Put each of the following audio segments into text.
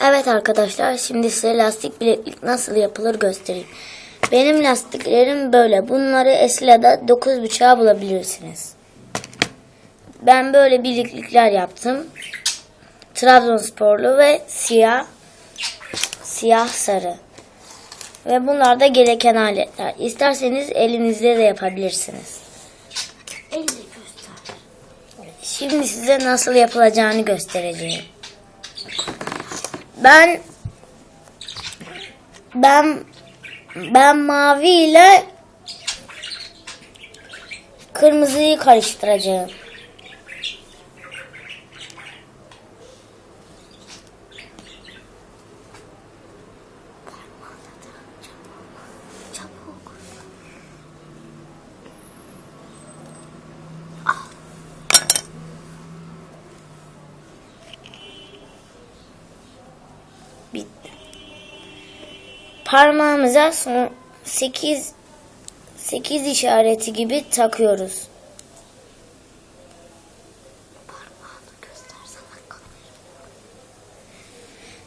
Evet arkadaşlar şimdi size lastik bileklik nasıl yapılır göstereyim. Benim lastiklerim böyle. Bunları Esila'da 9.5'a bulabilirsiniz. Ben böyle bileklikler yaptım. Trabzonsporlu ve siyah siyah sarı. Ve bunlar da gereken aletler. İsterseniz elinizde de yapabilirsiniz. Elle göster. Şimdi size nasıl yapılacağını göstereceğim. Ben ben ben mavi ile kırmızıyı karıştıracağım. Bitti. Parmağımıza son 8 8 işareti gibi takıyoruz.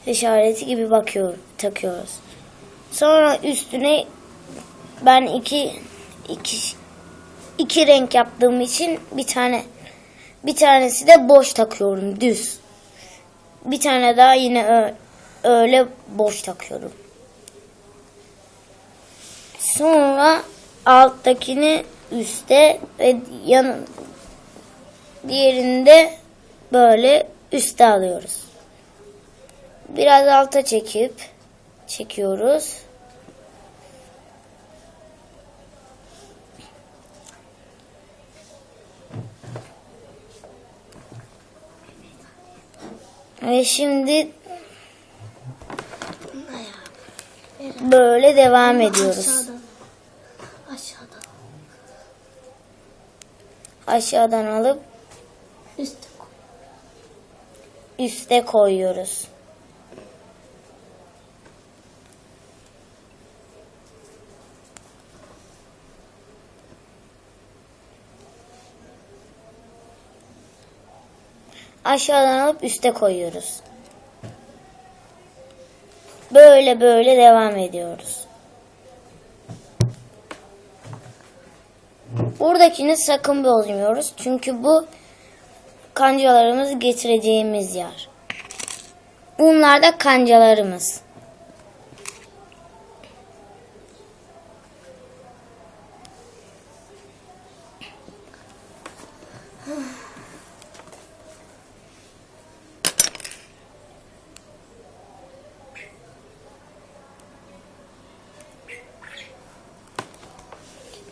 İşareti gibi bakıyor takıyoruz. Sonra üstüne ben iki iki iki renk yaptığım için bir tane bir tanesi de boş takıyorum düz. Bir tane daha yine öyle boş takıyorum. Sonra alttakini üste ve yan diğerini de böyle üste alıyoruz. Biraz alta çekip çekiyoruz. Ve şimdi böyle devam ediyoruz. Aşağıdan. Aşağıdan. Aşağıdan alıp Üstte koy. üste koyuyoruz. Aşağıdan alıp üste koyuyoruz. Böyle böyle devam ediyoruz. Buradakini sakın bozmuyoruz. Çünkü bu kancalarımızı getireceğimiz yer. Bunlar da kancalarımız.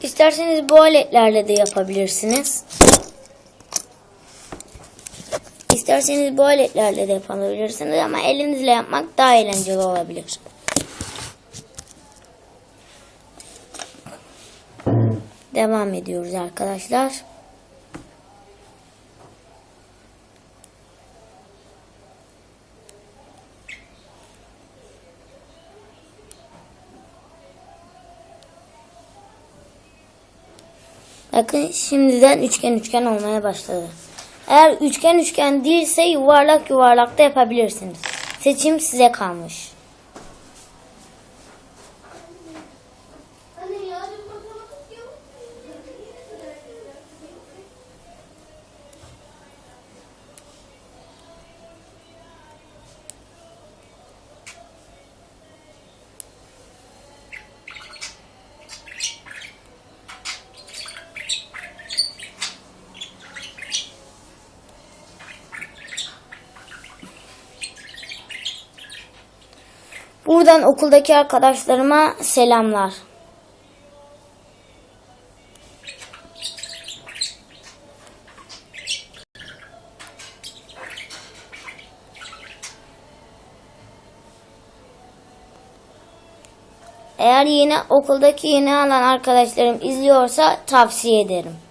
İsterseniz bu aletlerle de yapabilirsiniz. İsterseniz bu aletlerle de yapabilirsiniz ama elinizle yapmak daha eğlenceli olabilir. Devam ediyoruz arkadaşlar. Bakın şimdiden üçgen üçgen olmaya başladı. Eğer üçgen üçgen değilse yuvarlak yuvarlak da yapabilirsiniz. Seçim size kalmış. Buradan okuldaki arkadaşlarıma selamlar. Eğer yeni okuldaki yeni alan arkadaşlarım izliyorsa tavsiye ederim.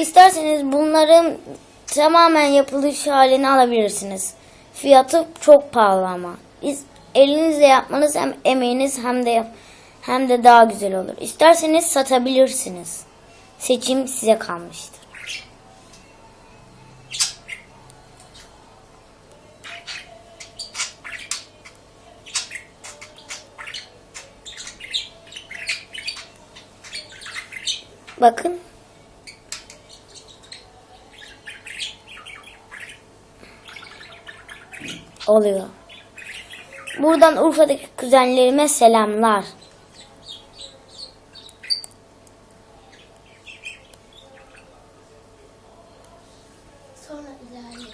İsterseniz bunların tamamen yapılış halini alabilirsiniz. Fiyatı çok pahalı ama. İz- elinizle yapmanız hem emeğiniz hem de hem de daha güzel olur. İsterseniz satabilirsiniz. Seçim size kalmıştır. Bakın. Oluyor. Buradan Urfa'daki kuzenlerime selamlar. Sonra ilerle.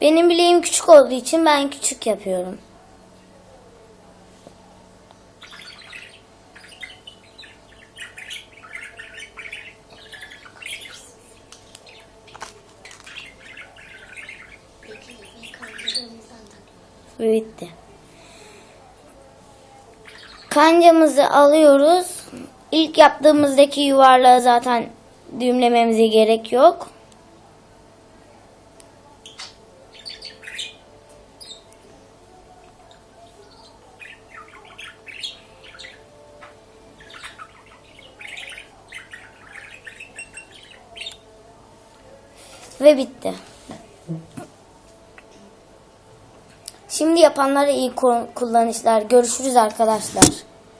Benim bileğim küçük olduğu için ben küçük yapıyorum. Bitti. Kancamızı alıyoruz. İlk yaptığımızdaki yuvarlağı zaten düğümlememize gerek yok. Ve bitti. Şimdi yapanlara iyi ku- kullanışlar. Görüşürüz arkadaşlar.